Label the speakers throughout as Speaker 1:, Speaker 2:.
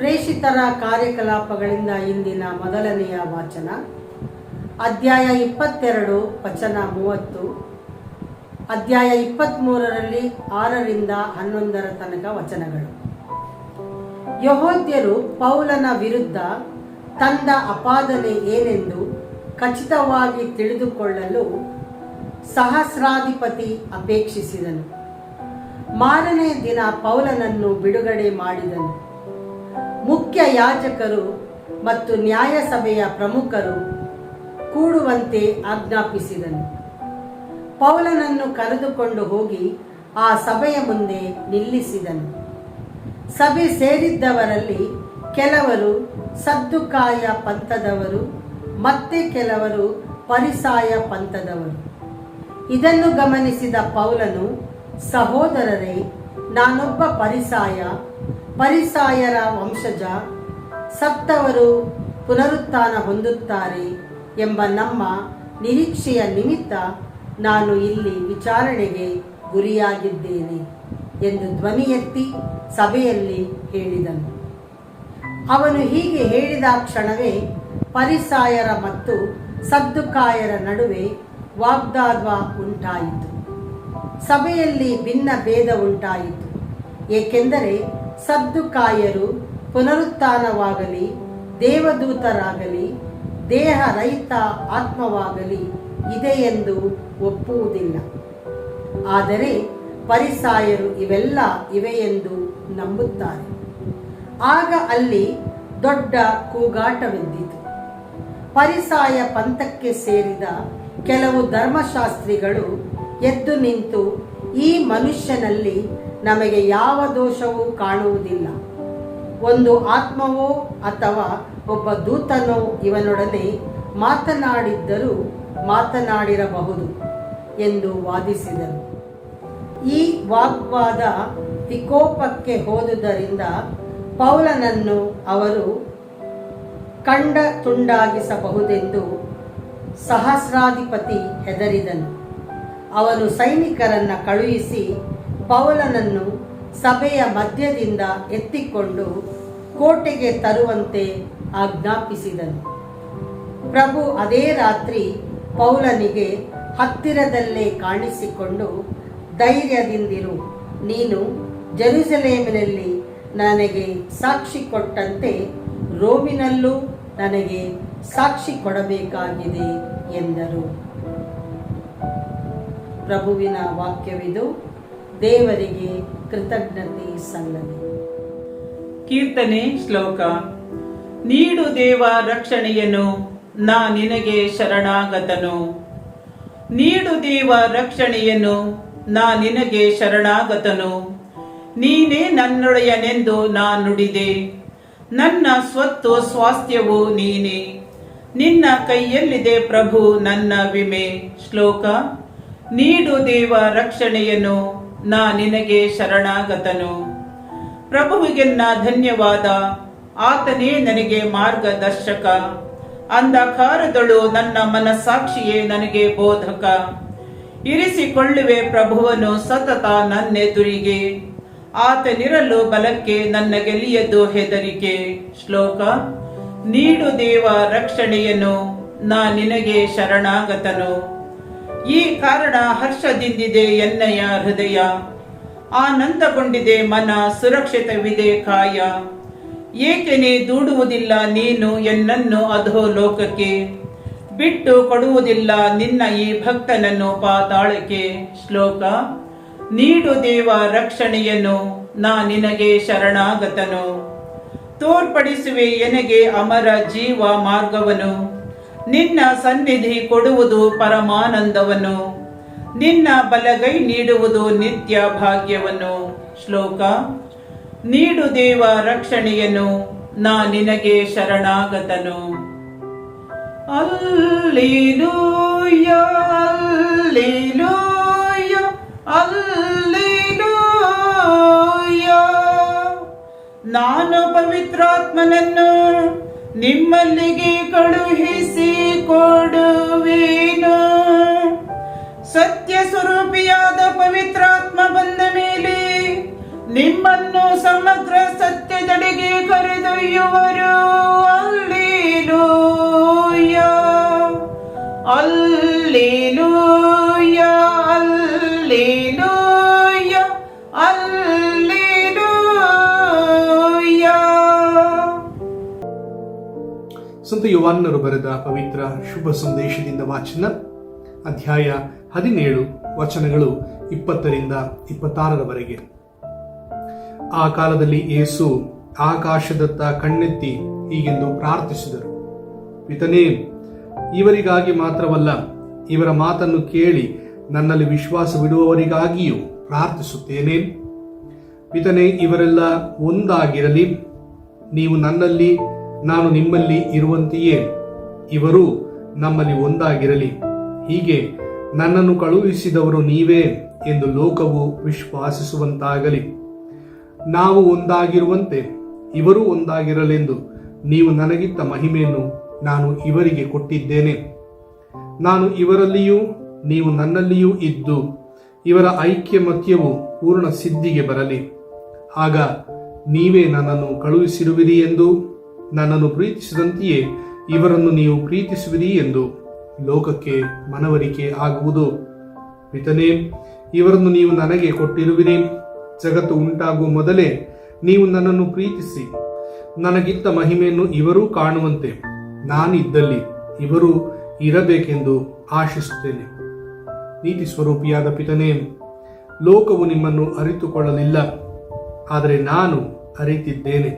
Speaker 1: ಅಪೋಸ್ತಲಿತರ ಕಾರ್ಯಕಲಾಪಗಳಿಂದ ಇಂದಿನ ಮೊದಲನೆಯ ವಾಚನ. ಅಧ್ಯಾಯ ಇಪ್ಪತ್ತೆರಡು, ವಚನ ಮೂವತ್ತು. ಅಧ್ಯಾಯ ಇಪ್ಪತ್ತ್ಮೂರರಲ್ಲಿ ಆರರಿಂದ ಹನ್ನೊಂದರ ತನಕ ವಚನಗಳು. ಯಹೋದ್ಯರು ಪೌಲನ ವಿರುದ್ಧ ತಂದ ಅಪಾದನೆ ಏನೆಂದು ಖಚಿತವಾಗಿ ತಿಳಿದುಕೊಳ್ಳಲು ಸಹಸ್ರಾಧಿಪತಿ ಅಪೇಕ್ಷಿಸಿದನು. ಮಾರನೇ ದಿನ ಪೌಲನನ್ನು ಬಿಡುಗಡೆ ಮಾಡಿದನು. ಮುಖ್ಯ ಯಾಜಕರು ಮತ್ತು ನ್ಯಾಯಸಭೆಯ ಪ್ರಮುಖರು ಕೂಡುವಂತೆ ಆಜ್ಞಾಪಿಸಿದನು. ಪೌಲನನ್ನು ಕರೆದುಕೊಂಡು ಹೋಗಿ ಆ ಸಭೆಯ ಮುಂದೆ ನಿಲ್ಲಿಸಿದನು. ಸಭೆ ಸೇರಿದ್ದವರಲ್ಲಿ ಕೆಲವರು ಸದ್ದುಕಾಯ ಪಂಥದವರು, ಮತ್ತೆ ಕೆಲವರು ಪರಿಸಾಯ ಪಂಥದವರು. ಇದನ್ನು ಗಮನಿಸಿದ ಪೌಲನು, ಸಹೋದರರೇ, ನಾನೊಬ್ಬ ಪರಿಸಾಯ ಪರಿಸಾಯರ ವಂಶಜ ಸತ್ತವರು ಪುನರುತ್ಥಾನ ಹೊಂದುತ್ತಾರೆ ಎಂಬ ನಮ್ಮ ನಿರೀಕ್ಷೆಯ ನಿಮಿತ್ತ ನಾನು ಇಲ್ಲಿ ವಿಚಾರಣೆಗೆ ಗುರಿಯಾಗಿದ್ದೇನೆ ಎಂದು ಧ್ವನಿ ಎತ್ತಿ ಸಭೆಯಲ್ಲಿ ಹೇಳಿದನು. ಅವನು ಹೀಗೆ ಹೇಳಿದ ಕ್ಷಣವೇ ಪರಿಸಾಯರ ಮತ್ತು ಸದ್ದುಕಾಯರ ನಡುವೆ ವಾಗ್ದಾದ್ವ ಉಂಟಾಯಿತು. ಸಭೆಯಲ್ಲಿ ಭಿನ್ನ ಭೇದ ಉಂಟಾಯಿತು. ಏಕೆಂದರೆ ಸದ್ದುಕಾಯರು ಪುನರುತ್ಥಾನವಾಗಲಿ, ದೇವದೂತರಾಗಲಿ ದೇಹ ರಹಿತ ಆತ್ಮವಾಗಲಿ ಇದೆ ಎಂದು ಒಪ್ಪುವುದಿಲ್ಲ. ಆದರೆ ಪರಿಸಾಯರು ಇವೆಲ್ಲ ಇವೆ ಎಂದು ನಂಬುತ್ತಾರೆ. ಆಗ ಅಲ್ಲಿ ದೊಡ್ಡ ಕೂಗಾಟವೆಂದಿತು ಪರಿಸಾಯ ಪಂಥಕ್ಕೆ ಸೇರಿದ ಕೆಲವು ಧರ್ಮಶಾಸ್ತ್ರಿಗಳು ಎದ್ದು ನಿಂತು ಈ ಮನುಷ್ಯನಲ್ಲಿ ನಮಗೆ ಯಾವ ದೋಷವೂ ಕಾಣುವುದಿಲ್ಲ. ಒಂದು ಆತ್ಮವೋ ಅಥವಾ ಒಬ್ಬ ದೂತನೋ ಇವನೊಡನೆ ಮಾತನಾಡಿದ್ದರೂ ಮಾತನಾಡಿರಬಹುದು ಎಂದು ವಾದಿಸಿದರು ಈ ವಾಗ್ವಾದ ವಿಕೋಪಕ್ಕೆ ಹೋದುದರಿಂದ ಪೌಲನನ್ನು ಅವರು ಕಂಡ ತುಂಡಾಗಿಸಬಹುದೆಂದು ಸಹಸ್ರಾಧಿಪತಿ ಹೆದರಿದನು. ಅವನು ಸೈನಿಕರನ್ನು ಕಳುಹಿಸಿ ಪೌಲನನ್ನು ಸಭೆಯ ಮಧ್ಯದಿಂದ ಎತ್ತಿಕೊಂಡು ಕೋಟೆಗೆ ತರುವಂತೆ ಆಜ್ಞಾಪಿಸಿದನು. ಪ್ರಭು ಅದೇ ರಾತ್ರಿ ಪೌಲನಿಗೆ ಹತ್ತಿರದಲ್ಲೇ ಕಾಣಿಸಿಕೊಂಡು, ಧೈರ್ಯದಿಂದಿರು, ನೀನು ಜೆರುಸಲೇಮಿನಲ್ಲಿ ನನಗೆ ಸಾಕ್ಷಿ ಕೊಟ್ಟಂತೆ ರೋಮಿನಲ್ಲೂ ನನಗೆ ಸಾಕ್ಷಿ ಕೊಡಬೇಕಾಗಿದೆ ಎಂದರು. ಪ್ರಭುವಿನ ವಾಕ್ಯವಿದು. ದೇವರಿಗೆ ಕೃತಜ್ಞತೆ ಸಲ್ಲದೆ
Speaker 2: ಕೀರ್ತನೆ ಶ್ಲೋಕ. ನೀಡು ದೇವ ರಕ್ಷಣೆಯನ್ನು ನಾ ನಿನಗೆ ಶರಣಾಗತನು. ನೀಡು ದೇವ ರಕ್ಷಣೆಯನ್ನು ನಾ ನಿನಗೆ ಶರಣಾಗತನು. ನೀನೇ ನನ್ನೊಡೆಯನೆಂದು ನಾ ನುಡಿದೆ. ನನ್ನ ಸ್ವತ್ತು ಸ್ವಾಸ್ಥ್ಯವು ನೀನೇ. ನಿನ್ನ ಕೈಯಲ್ಲಿದೆ ಪ್ರಭು ನನ್ನ ವಿಮೆ. ಶ್ಲೋಕ. ನೀಡು ದೇವ ರಕ್ಷಣೆಯನ್ನು ನಾ ನಿನಗೆ ಶರಣಾಗತನು. ಪ್ರಭುವಿಗೆನ್ನ ಧನ್ಯವಾದ. ಆತನೇ ನನಗೆ ಮಾರ್ಗದರ್ಶಕ. ಅಂಧಕಾರದಳು ನನ್ನ ಮನಸ್ಸಾಕ್ಷಿಯೇ ನನಗೆ ಬೋಧಕ. ಇರಿಸಿಕೊಳ್ಳುವೆ ಪ್ರಭುವನು ಸತತ ನನ್ನೆದುರಿಗೆ. ಆತನಿರಲು ಬಲಕ್ಕೆ ನನ್ನ ಗೆಲಿಯದು ಹೆದರಿಕೆ. ಶ್ಲೋಕ, ನೀಡು ದೇವ ರಕ್ಷಣೆಯನು ನಾ ನಿನಗೆ ಶರಣಾಗತನು. ಈ ಕಾರಣ ಹರ್ಷದಿಂದಿದೆ ಎನ್ನಯ ಹೃದಯ. ಆನಂದಗೊಂಡಿದೆ ಮನ ಸುರಕ್ಷಿತವಿದೆ ಕಾಯ. ಏಕೆನೆ ದೂಡುವುದಿಲ್ಲ ನೀನು ಎನ್ನನ್ನು ಅಧೋ ಲೋಕಕ್ಕೆ. ಬಿಟ್ಟು ಕೊಡುವುದಿಲ್ಲ ನಿನ್ನ ಈ ಭಕ್ತನನ್ನು ಪಾತಾಳಕ್ಕೆ. ಶ್ಲೋಕ, ನೀಡು ದೇವ ರಕ್ಷಣೆಯನ್ನು, ನಾ ನಿನಗೆ ಶರಣಾಗತನು. ತೋರ್ಪಡಿಸುವೆ ಎನಗೆ ಅಮರ ಜೀವ ಮಾರ್ಗವನು. ನಿನ್ನ ಸನ್ನಿಧಿ ಕೊಡುವುದು ಪರಮಾನಂದವನು ನಿನ್ನ ಬಲಗೈ ನೀಡುವುದು ನಿತ್ಯ ಭಾಗ್ಯವನ್ನು. ಶ್ಲೋಕ, ನೀಡು ದೇವ ರಕ್ಷಣೆಯನ್ನು, ನಾ ನಿನಗೆ ಶರಣಾಗತನು. ಅಲ್ಲಿಲೂಯ ಅಲ್ಲಿಲೂಯ ಅಲ್ಲಿಲೂಯ ನಾನು ಪವಿತ್ರಾತ್ಮನನ್ನು ನಿಮ್ಮಲ್ಲಿಗೆ ಕಳುಹಿಸಿ ಕೊಡುವೇನು. ಸತ್ಯ ಸ್ವರೂಪಿಯಾದ ಪವಿತ್ರಾತ್ಮ ಬಂದ ಮೇಲೆ ನಿಮ್ಮನ್ನು ಸಮಗ್ರ ಸತ್ಯದಡೆಗೆ ಕರೆದೊಯ್ಯುವರು.
Speaker 3: ಸಂತ ಯುವಾನರು ಬರೆದ ಪವಿತ್ರ ಶುಭ ಸಂದೇಶದಿಂದ ವಾಚನ ಅಧ್ಯಾಯ ಹದಿನೇಳು ವಚನಗಳು ಇಪ್ಪತ್ತರಿಂದ ಇಪ್ಪತ್ತಾರರವರೆಗೆ. ಆ ಕಾಲದಲ್ಲಿ ಏಸು ಆಕಾಶದತ್ತ ಕಣ್ಣೆತ್ತಿ ಹೀಗೆಂದು ಪ್ರಾರ್ಥಿಸಿದರು. ಪಿತನೇ, ಇವರಿಗಾಗಿ ಮಾತ್ರವಲ್ಲ, ಇವರ ಮಾತನ್ನು ಕೇಳಿ ನನ್ನಲ್ಲಿ ವಿಶ್ವಾಸವಿಡುವವರಿಗಾಗಿಯೂ ಪ್ರಾರ್ಥಿಸುತ್ತೇನೆ. ಪಿತನೇ, ಇವರೆಲ್ಲ ಒಂದಾಗಿರಲಿ, ನೀವು ನನ್ನಲ್ಲಿ ನಾನು ನಿಮ್ಮಲ್ಲಿ ಇರುವಂತೆಯೇ. ಇವರು ನಮ್ಮಲ್ಲಿ ಒಂದಾಗಿರಲಿ. ಹೀಗೆ ನನ್ನನ್ನು ಕಳುಹಿಸಿದವರು ನೀವೇ ಎಂದು ಲೋಕವು ವಿಶ್ವಾಸಿಸುವಂತಾಗಲಿ. ನಾವು ಒಂದಾಗಿರುವಂತೆ, ಇವರು ಒಂದಾಗಿರಲೆಂದು ನೀವು ನನಗಿತ್ತ ಮಹಿಮೆಯನ್ನು ನಾನು ಇವರಿಗೆ ಕೊಟ್ಟಿದ್ದೇನೆ. ನಾನು ಇವರಲ್ಲಿಯೂ, ನೀವು ನನ್ನಲ್ಲಿಯೂ ಇದ್ದು, ಇವರ ಐಕ್ಯಮತ್ಯವು ಪೂರ್ಣ ಸಿದ್ಧಿಗೆ ಬರಲಿ. ಆಗ ನೀವೇ ನನ್ನನ್ನು ಕಳುಹಿಸಿರುವಿರಿ ಎಂದು ನನ್ನನ್ನು ಪ್ರೀತಿಸಿದಂತೆಯೇ ಇವರನ್ನು ನೀವು ಪ್ರೀತಿಸುವಿರಿ ಎಂದು ಲೋಕಕ್ಕೆ ಮನವರಿಕೆ ಆಗುವುದು. ಪಿತನೇ, ಇವರನ್ನು ನೀವು ನನಗೆ ಕೊಟ್ಟಿರುವಿರಿ. ಜಗತ್ತು ಉಂಟಾಗುವ ಮೊದಲೇ ನೀವು ನನ್ನನ್ನು ಪ್ರೀತಿಸಿ. ನನಗಿದ್ದ ಮಹಿಮೆಯನ್ನು ಇವರೂ ಕಾಣುವಂತೆ ನಾನಿದ್ದಲ್ಲಿ ಇವರು ಇರಬೇಕೆಂದು ಆಶಿಸುತ್ತೇನೆ. ನೀತಿ ಸ್ವರೂಪಿಯಾದ ಪಿತನೇ, ಲೋಕವು ನಿಮ್ಮನ್ನು ಅರಿತುಕೊಳ್ಳಲಿಲ್ಲ, ಆದರೆ ನಾನು ಅರಿತಿದ್ದೇನೆ.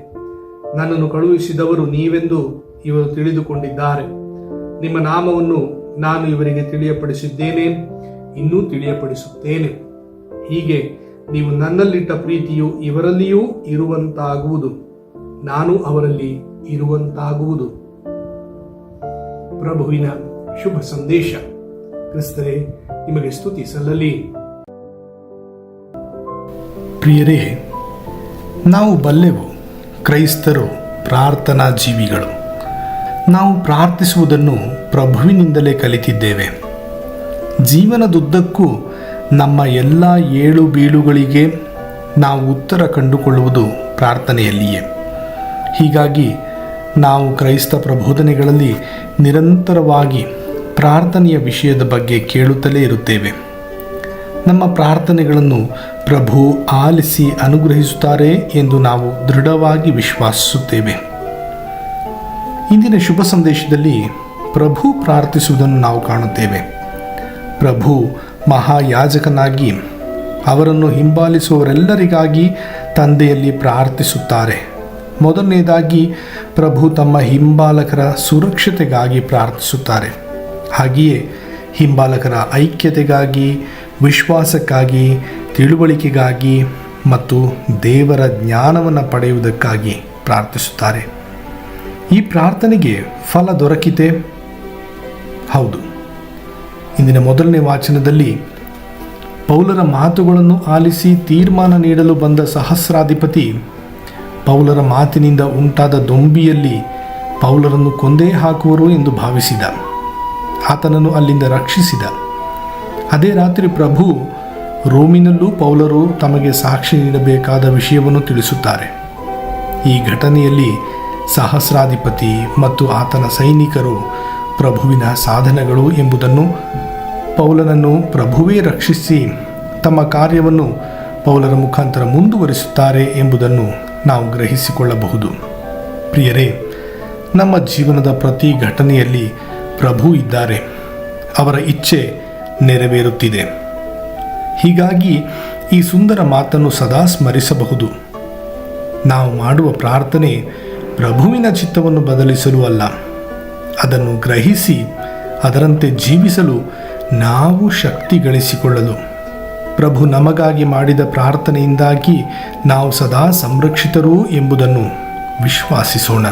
Speaker 3: ನನ್ನನ್ನು ಕಳುಹಿಸಿದವರು ನೀವೆಂದು ಇವರು ತಿಳಿದುಕೊಂಡಿದ್ದಾರೆ. ನಿಮ್ಮ ನಾಮವನ್ನು ನಾನು ಇವರಿಗೆ ತಿಳಿಯಪಡಿಸಿದ್ದೇನೆ, ಇನ್ನೂ ತಿಳಿಯಪಡಿಸುತ್ತೇನೆ. ಹೀಗೆ ನೀವು ನನ್ನಲ್ಲಿಟ್ಟ ಪ್ರೀತಿಯು ಇವರಲ್ಲಿಯೂ ಇರುವಂತಾಗುವುದು, ನಾನು ಅವರಲ್ಲಿ ಇರುವಂತಾಗುವುದು. ಪ್ರಭುವಿನ ಶುಭ ಸಂದೇಶ. ಕ್ರಿಸ್ತರೇ ನಿಮಗೆ ಸ್ತುತಿ ಸಲ್ಲಲಿ.
Speaker 4: ಪ್ರಿಯರೇ, ನಾವು ಬಲ್ಲೆವು. ಕ್ರೈಸ್ತರು ಪ್ರಾರ್ಥನಾ ಜೀವಿಗಳು. ನಾವು ಪ್ರಾರ್ಥಿಸುವುದನ್ನು ಪ್ರಭುವಿನಿಂದಲೇ ಕಲಿತಿದ್ದೇವೆ. ಜೀವನದುದ್ದಕ್ಕೂ ನಮ್ಮ ಎಲ್ಲ ಏಳು ಬೀಳುಗಳಿಗೆ ನಾವು ಉತ್ತರ ಕಂಡುಕೊಳ್ಳುವುದು ಪ್ರಾರ್ಥನೆಯಲ್ಲಿಯೇ. ಹೀಗಾಗಿ ನಾವು ಕ್ರೈಸ್ತ ಪ್ರಬೋಧನೆಗಳಲ್ಲಿ ನಿರಂತರವಾಗಿ ಪ್ರಾರ್ಥನೆಯ ವಿಷಯದ ಬಗ್ಗೆ ಕೇಳುತ್ತಲೇ ಇರುತ್ತೇವೆ. ನಮ್ಮ ಪ್ರಾರ್ಥನೆಗಳನ್ನು ಪ್ರಭು ಆಲಿಸಿ ಅನುಗ್ರಹಿಸುತ್ತಾರೆ ಎಂದು ನಾವು ದೃಢವಾಗಿ ವಿಶ್ವಾಸಿಸುತ್ತೇವೆ. ಇಂದಿನ ಶುಭ ಸಂದೇಶದಲ್ಲಿ ಪ್ರಭು ಪ್ರಾರ್ಥಿಸುವುದನ್ನು ನಾವು ಕಾಣುತ್ತೇವೆ. ಪ್ರಭು ಮಹಾಯಾಜಕನಾಗಿ ಅವರನ್ನು ಹಿಂಬಾಲಿಸುವವರೆಲ್ಲರಿಗಾಗಿ ತಂದೆಯಲ್ಲಿ ಪ್ರಾರ್ಥಿಸುತ್ತಾರೆ. ಮೊದಲನೆಯದಾಗಿ ಪ್ರಭು ತಮ್ಮ ಹಿಂಬಾಲಕರ ಸುರಕ್ಷತೆಗಾಗಿ ಪ್ರಾರ್ಥಿಸುತ್ತಾರೆ. ಹಾಗೆಯೇ ಹಿಂಬಾಲಕರ ಐಕ್ಯತೆಗಾಗಿ ವಿಶ್ವಾಸಕ್ಕಾಗಿ, ತಿಳುವಳಿಕೆಗಾಗಿ ಮತ್ತು ದೇವರ ಜ್ಞಾನವನ್ನು ಪಡೆಯುವುದಕ್ಕಾಗಿ ಪ್ರಾರ್ಥಿಸುತ್ತಾರೆ. ಈ ಪ್ರಾರ್ಥನೆಗೆ ಫಲ ದೊರಕಿತೆ. ಹೌದು. ಇಂದಿನ ಮೊದಲನೇ ವಾಚನದಲ್ಲಿ ಪೌಲರ ಮಾತುಗಳನ್ನು ಆಲಿಸಿ ತೀರ್ಮಾನ ನೀಡಲು ಬಂದ ಸಹಸ್ರಾಧಿಪತಿ ಪೌಲರ ಮಾತಿನಿಂದ ಉಂಟಾದ ದೊಂಬಿಯಲ್ಲಿ ಪೌಲರನ್ನು ಕೊಂದೇ ಹಾಕುವರು ಎಂದು ಭಾವಿಸಿದ. ಆತನನ್ನು ಅಲ್ಲಿಂದ ರಕ್ಷಿಸಿದ. ಅದೇ ರಾತ್ರಿ ಪ್ರಭು ರೋಮಿನಲ್ಲೂ ಪೌಲರು ತಮಗೆ ಸಾಕ್ಷಿ ನೀಡಬೇಕಾದ ವಿಷಯವನ್ನು ತಿಳಿಸುತ್ತಾರೆ. ಈ ಘಟನೆಯಲ್ಲಿ ಸಹಸ್ರಾಧಿಪತಿ ಮತ್ತು ಆತನ ಸೈನಿಕರು ಪ್ರಭುವಿನ ಸಾಧನಗಳು ಎಂಬುದನ್ನು ಪೌಲನನ್ನು ಪ್ರಭುವೇ ರಕ್ಷಿಸಿ ತಮ್ಮ ಕಾರ್ಯವನ್ನು ಪೌಲರ ಮುಖಾಂತರ ಮುಂದುವರಿಸುತ್ತಾರೆ ಎಂಬುದನ್ನು ನಾವು ಗ್ರಹಿಸಿಕೊಳ್ಳಬಹುದು. ಪ್ರಿಯರೇ, ನಮ್ಮ ಜೀವನದ ಪ್ರತಿ ಘಟನೆಯಲ್ಲಿ ಪ್ರಭು ಇದ್ದಾರೆ. ಅವರ ಇಚ್ಛೆ ನೆರವೇರುತ್ತಿದೆ. ಹೀಗಾಗಿ ಈ ಸುಂದರ ಮಾತನ್ನು ಸದಾ ಸ್ಮರಿಸಬಹುದು. ನಾವು ಮಾಡುವ ಪ್ರಾರ್ಥನೆ ಪ್ರಭುವಿನ ಚಿತ್ತವನ್ನು ಬದಲಿಸಲು ಅಲ್ಲ, ಅದನ್ನು ಗ್ರಹಿಸಿ ಅದರಂತೆ ಜೀವಿಸಲು ನಾವು ಶಕ್ತಿ ಗಳಿಸಿಕೊಳ್ಳಲು. ಪ್ರಭು ನಮಗಾಗಿ ಮಾಡಿದ ಪ್ರಾರ್ಥನೆಯಿಂದಾಗಿ ನಾವು ಸದಾ ಸಂರಕ್ಷಿತರು ಎಂಬುದನ್ನು ವಿಶ್ವಾಸಿಸೋಣ.